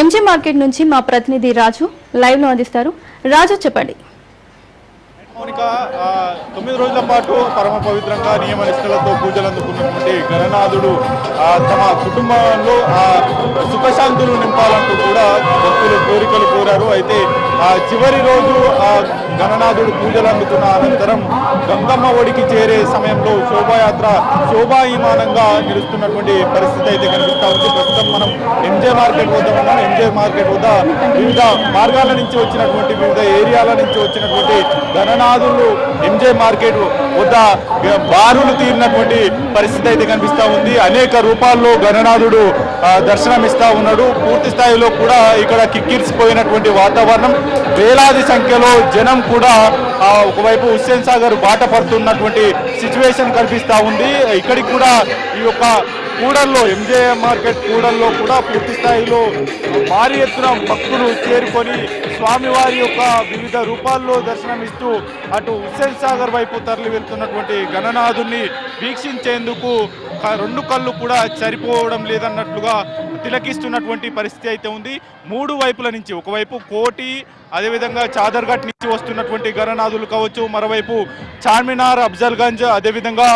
MG market నుంచి మా ప్రతినిధి రాజు లైవ్లో అందిస్తారు. రాజు చెప్పండి. మౌనిక తొమ్మిది రోజుల పాటు పరమ పవిత్రంగా నియమ నిష్ఠలతో పూజలు అందుకున్నటువంటి గణనాథుడు తమ కుటుంబంలో ఆ సుఖశాంతులు నింపాలంటూ కూడా భక్తులు కోరికలు కోరారు. అయితే ఆ చివరి రోజు ఆ గణనాథుడు పూజలు అందుకున్న అనంతరం గంగమ్మ ఒడికి చేరే సమయంలో శోభాయాత్ర శోభాయమానంగా నిలుస్తున్నటువంటి పరిస్థితి అయితే కనిపిస్తా ఉంది. ప్రస్తుతం మనం ఎంజే మార్కెట్ వద్ద ఉన్నాం ఎంజే మార్కెట్ వద్ద వివిధ మార్గాల నుంచి వచ్చినటువంటి వివిధ ఏరియాల నుంచి వచ్చినటువంటి గణనాథులు ఎంజే మార్కెట్ వద్ద బారులు తీరినటువంటి పరిస్థితి అయితే కనిపిస్తూ ఉంది. అనేక రూపాల్లో గణనాథుడు దర్శనమిస్తూ ఉన్నాడు. పూర్తి స్థాయిలో కూడా ఇక్కడ కిక్కిరిసిపోయినటువంటి వాతావరణం. వేలాది సంఖ్యలో జనం కూడా ఒకవైపు హుస్సేన్ సాగర్ బాట పడుతున్నటువంటి సిచ్యువేషన్ కనిపిస్తా ఉంది. ఇక్కడికి కూడా ఈ యొక్క కూడల్లో ఎంజే మార్కెట్ కూడల్లో కూడా పూర్తి స్థాయిలో భారీ ఎత్తున భక్తులు చేరుకొని స్వామివారి యొక్క వివిధ రూపాల్లో దర్శనమిస్తూ అటు హుస్సేన్ సాగర్ వైపు తరలి వెళ్తున్నటువంటి గణనాథుని వీక్షించేందుకు రెండు కళ్ళు కూడా సరిపోవడం లేదన్నట్లుగా తిలకిస్తున్నటువంటి పరిస్థితి అయితే ఉంది. మూడు వైపుల నుంచి ఒకవైపు కోటి అదేవిధంగా చాదర్ఘట్ నుంచి వస్తున్నటువంటి గణనాథులు కావచ్చు మరోవైపు చార్మినార్ అఫ్జల్గంజ్ అదేవిధంగా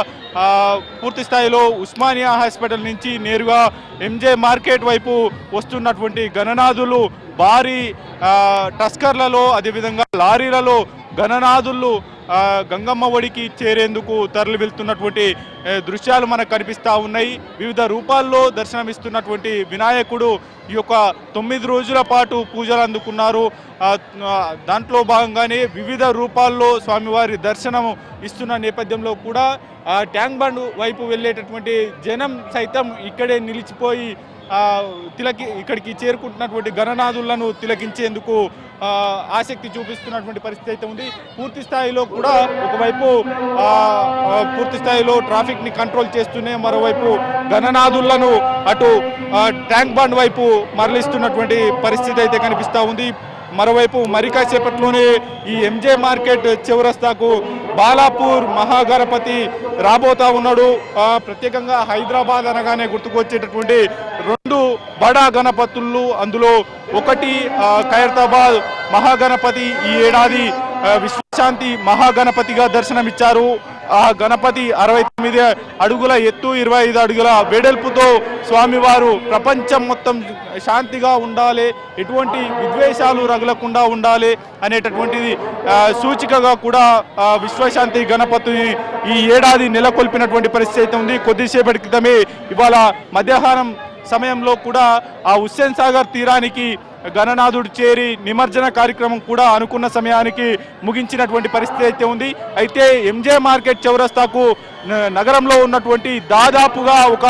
పూర్తి స్థాయిలో ఉస్మానియా హాస్పిటల్ నుంచి నేరుగా ఎంజే మార్కెట్ వైపు వస్తున్నటువంటి గణనాథులు భారీ టస్కర్లలో అదేవిధంగా లారీలలో గణనాథులు గంగమ్మ ఒడికి చేరేందుకు తరలి వెళ్తున్నటువంటి దృశ్యాలు మనకు కనిపిస్తూ ఉన్నాయి. వివిధ రూపాల్లో దర్శనమిస్తున్నటువంటి వినాయకుడు ఈ యొక్క తొమ్మిది రోజుల పాటు పూజలు అందుకున్నారు. దాంట్లో భాగంగానే వివిధ రూపాల్లో స్వామివారి దర్శనం ఇస్తున్న నేపథ్యంలో కూడా ట్యాంక్ ట్యాంక్ బండ్ వైపు వెళ్ళేటటువంటి జనం సైతం ఇక్కడే నిలిచిపోయి తిలకి ఇక్కడికి చేరుకుంటున్నటువంటి గణనాథులను తిలకించేందుకు ఆసక్తి చూపిస్తున్నటువంటి పరిస్థితి అయితే ఉంది. పూర్తి స్థాయిలో కూడా ఒకవైపు పూర్తి స్థాయిలో ట్రాఫిక్ని కంట్రోల్ చేస్తూనే మరోవైపు గణనాథులను అటు ట్యాంక్ బండ్ వైపు మరలిస్తున్నటువంటి పరిస్థితి అయితే కనిపిస్తూ ఉంది. మరోవైపు మరి కాసేపట్లోనే ఈ ఎంజే మార్కెట్ చివరస్తాకు బాలాపూర్ మహాగణపతి రాబోతా ఉన్నాడు. ప్రత్యేకంగా హైదరాబాద్ అనగానే గుర్తుకొచ్చేటటువంటి రెండు బడా గణపతులు. అందులో ఒకటి ఖైరతాబాద్ మహాగణపతి. ఈ ఏడాది విశ్వశాంతి మహాగణపతిగా దర్శనమిచ్చారు. ఆ గణపతి అరవై తొమ్మిది అడుగుల ఎత్తు ఇరవై ఐదు అడుగుల వెడల్పుతో స్వామివారు ప్రపంచం మొత్తం శాంతిగా ఉండాలి ఎటువంటి విద్వేషాలు రగలకుండా ఉండాలి అనేటటువంటిది సూచికగా కూడా విశ్వశాంతి గణపతిని ఈ ఏడాది నెలకొల్పినటువంటి పరిస్థితి అయితే ఉంది. కొద్దిసేపటి క్రితమే ఇవాళ మధ్యాహ్నం సమయంలో కూడా ఆ హుస్సేన్ సాగర్ తీరానికి గణనాథుడు చేరి నిమజ్జన కార్యక్రమం కూడా అనుకున్న సమయానికి ముగించినటువంటి పరిస్థితి అయితే ఉంది. అయితే ఎంజే మార్కెట్ చౌరస్తాకు నగరంలో ఉన్నటువంటి దాదాపుగా ఒక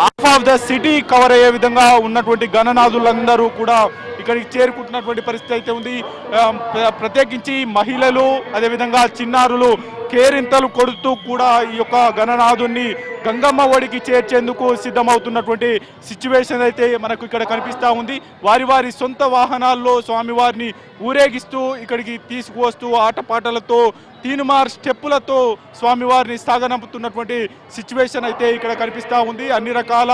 half of the city cover అయ్యే విధంగా ఉన్నటువంటి గణనాథులందరూ కూడా ఇక్కడికి చేరుకుంటున్నటువంటి పరిస్థితి అయితే ఉంది. ప్రత్యేకించి మహిళలు అదేవిధంగా చిన్నారులు కేరింతలు కొడుతూ కూడా ఈ యొక్క గణనాథుణ్ణి గంగమ్మ ఒడికి చేర్చేందుకు సిద్ధమవుతున్నటువంటి సిచ్యువేషన్ అయితే మనకు ఇక్కడ కనిపిస్తూ ఉంది. వారి వారి సొంత వాహనాల్లో స్వామివారిని ఊరేగిస్తూ ఇక్కడికి తీసుకువస్తూ ఆటపాటలతో తీనుమార్ స్టెప్పులతో స్వామివారిని సాగనంపుతున్నటువంటి సిచ్యువేషన్ అయితే ఇక్కడ కనిపిస్తూ ఉంది. అన్ని రకాల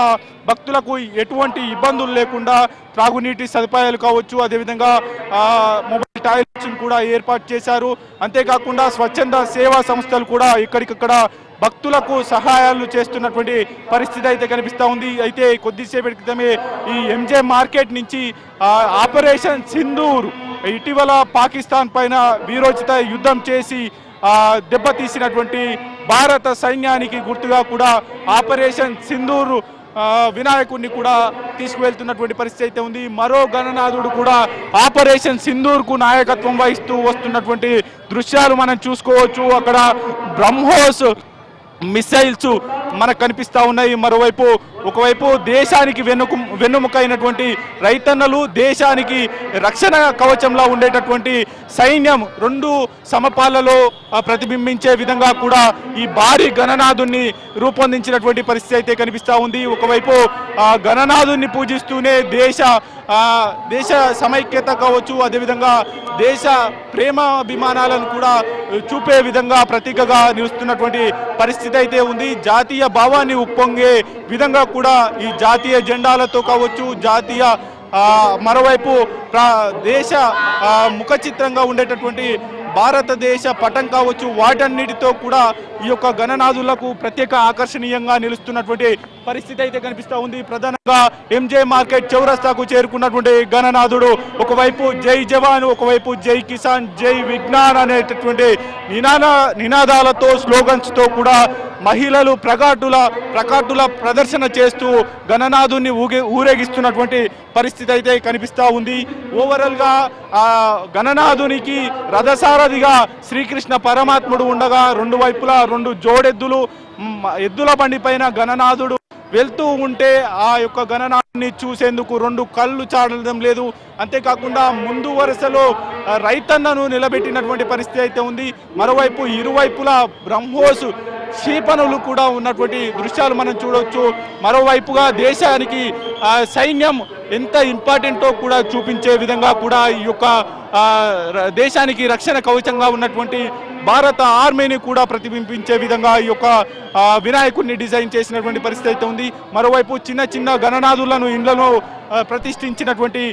భక్తులకు ఎటువంటి ఇబ్బందులు లేకుండా త్రాగునీటి సదుపాయాలు కావచ్చు. అదేవిధంగా ఆ, మొబైల్ టాయిలెట్స్ కూడా ఏర్పాటు చేశారు. అంతేకాకుండా స్వచ్ఛంద సేవా సంస్థలు కూడా ఇక్కడికక్కడ భక్తులకు సహాయాలు చేస్తున్నటువంటి పరిస్థితి అయితే కనిపిస్తూ ఉంది. అయితే కొద్దిసేపటి క్రితమే ఈ ఎంజే మార్కెట్ నుంచి ఆపరేషన్ సింధూర్ ఇటీవల పాకిస్తాన్ పైన వీరోచిత యుద్ధం చేసి దెబ్బతీసినటువంటి భారత సైన్యానికి గుర్తుగా కూడా ఆపరేషన్ సింధూర్ వినాయకుడిని కూడా తీసుకువెళ్తున్నటువంటి పరిస్థితి అయితే ఉంది. మరో గణనాథుడు కూడా ఆపరేషన్ సింధూర్కు నాయకత్వం వహిస్తూ వస్తున్నటువంటి దృశ్యాలు మనం చూసుకోవచ్చు. అక్కడ బ్రహ్మోస్ మిసైల్స్ మనకు కనిపిస్తా ఉన్నాయి. మరోవైపు ఒకవైపు దేశానికి వెన్నుకు వెన్నుముకైనటువంటి రైతన్నలు దేశానికి రక్షణ కవచంలా ఉండేటటువంటి సైన్యం రెండు సమపాలలో ప్రతిబింబించే విధంగా కూడా ఈ భారీ గణనాథుని రూపొందించినటువంటి పరిస్థితి అయితే కనిపిస్తూ ఉంది. ఒకవైపు ఆ గణనాథుని పూజిస్తూనే దేశ దేశ సమైక్యత కావచ్చు అదేవిధంగా దేశ ప్రేమాభిమానాలను కూడా చూపే విధంగా ప్రతీకగా నిలుస్తున్నటువంటి పరిస్థితి అయితే ఉంది. జాతీయ భావాన్ని ఉప్పొంగే విధంగా కూడా ఈ జాతీయ జెండాలతో కావచ్చు జాతీయ మరోవైపు ప్రా- దేశ ముఖచిత్రంగా ఉండేటటువంటి భారతదేశ పటం కావచ్చు వాటన్నిటితో కూడా ఈ యొక్క గణనాథులకు ప్రత్యేక ఆకర్షణీయంగా నిలుస్తున్నటువంటి పరిస్థితి అయితే కనిపిస్తూ ఉంది. ప్రధానంగా ఎంజే మార్కెట్ చౌరస్తాకు చేరుకున్నటువంటి గణనాథుడు ఒకవైపు జై జవాన్ ఒకవైపు జై కిసాన్ జై విజ్ఞాన్ అనేటటువంటి నినాద నినాదాలతో స్లోగన్స్తో కూడా మహిళలు ప్రగాటుల ప్రకాటుల ప్రదర్శన చేస్తూ గణనాథుని ఊగే ఊరేగిస్తున్నటువంటి పరిస్థితి అయితే కనిపిస్తా ఉంది. ఓవరాల్గా ఆ గణనాథునికి రథసారథిగా శ్రీకృష్ణ పరమాత్ముడు ఉండగా రెండు వైపులా రెండు జోడెద్దులు ఎద్దుల బండి పైన గణనాథుడు వెళ్తూ ఉంటే ఆ యొక్క గణనాన్ని చూసేందుకు రెండు కళ్ళు చాడడం లేదు. అంతేకాకుండా ముందు వరుసలో రైతన్నను నిలబెట్టినటువంటి పరిస్థితి అయితే ఉంది. మరోవైపు ఇరువైపులా బ్రహ్మోస్ క్షిపణులు కూడా ఉన్నటువంటి దృశ్యాలు మనం చూడవచ్చు మరోవైపుగా దేశానికి సైన్యం ఎంత ఇంపార్టెంటో కూడా చూపించే విధంగా కూడా ఈ యొక్క దేశానికి రక్షణ కవచంగా ఉన్నటువంటి భారత ఆర్మీని కూడా ప్రతిబింబించే విధంగా ఈ యొక్క వినాయకుడిని డిజైన్ చేసినటువంటి పరిస్థితి అయితే ఉంది. మరోవైపు చిన్న చిన్న గణనాథులను ఇండ్లలో ప్రతిష్ఠించినటువంటి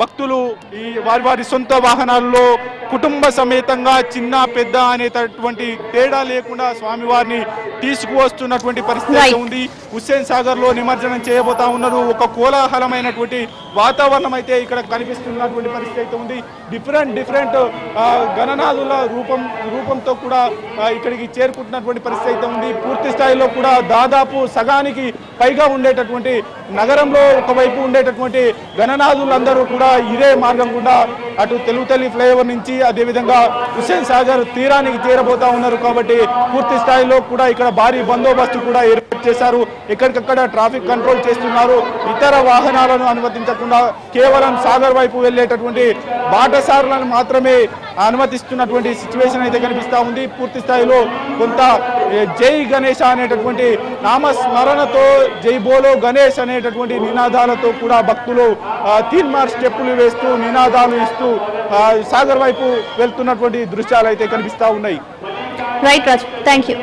భక్తులు ఈ వారి వారి సొంత వాహనాల్లో కుటుంబ సమేతంగా చిన్న పెద్ద అనేటటువంటి తేడా లేకుండా స్వామివారిని తీసుకువస్తున్నటువంటి పరిస్థితి. ఉంది. హుస్సేన్ సాగర్లో నిమజ్జనం చేయబోతా ఉన్నారు. ఒక కోలాహలమైనటువంటి వాతావరణం అయితే ఇక్కడ కనిపిస్తున్నటువంటి పరిస్థితి అయితే ఉంది. డిఫరెంట్ డిఫరెంట్ గణనాథుల రూపం రూపంతో కూడా ఇక్కడికి చేరుకుంటున్నటువంటి పరిస్థితి అయితే ఉంది. పూర్తి స్థాయిలో కూడా దాదాపు సగానికి పైగా ఉండేటటువంటి నగరంలో ఒకవైపు ఉండేటటువంటి గణనాథులందరూ కూడా ఇదే మార్గం గుండా అటు తెలుగు తల్లి ఫ్లైఓవర్ నుంచి అదేవిధంగా హుస్సేన్ సాగర్ తీరానికి చేరబోతా ఉన్నారు కాబట్టి పూర్తి స్థాయిలో కూడా ఇక్కడ భారీ బందోబస్తు కూడా ఏర్పాటు చేశారు. ఎక్కడికక్కడ ట్రాఫిక్ కంట్రోల్ చేస్తున్నారు. ఇతర వాహనాలను అనుమతించకుండా కేవలం సాగర్ వైపు వెళ్ళేటటువంటి బాటసారులను మాత్రమే అనుమతిస్తున్నటువంటి సిచ్యువేషన్ అయితే కనిపిస్తూ ఉంది. పూర్తి స్థాయిలో కొంత జై గణేష్ అనేటటువంటి నామస్మరణతో జై బోలో గణేష్ అనేటటువంటి నినాదాలతో కూడా భక్తులు తీన్మార్ తీన్ మార్క్ స్టెప్పులు వేస్తూ నినాదాలు ఇస్తూ ఆ, సాగర్ వైపు వెళ్తున్నటువంటి దృశ్యాలు అయితే కనిపిస్తా ఉన్నాయి. Right Raju thank you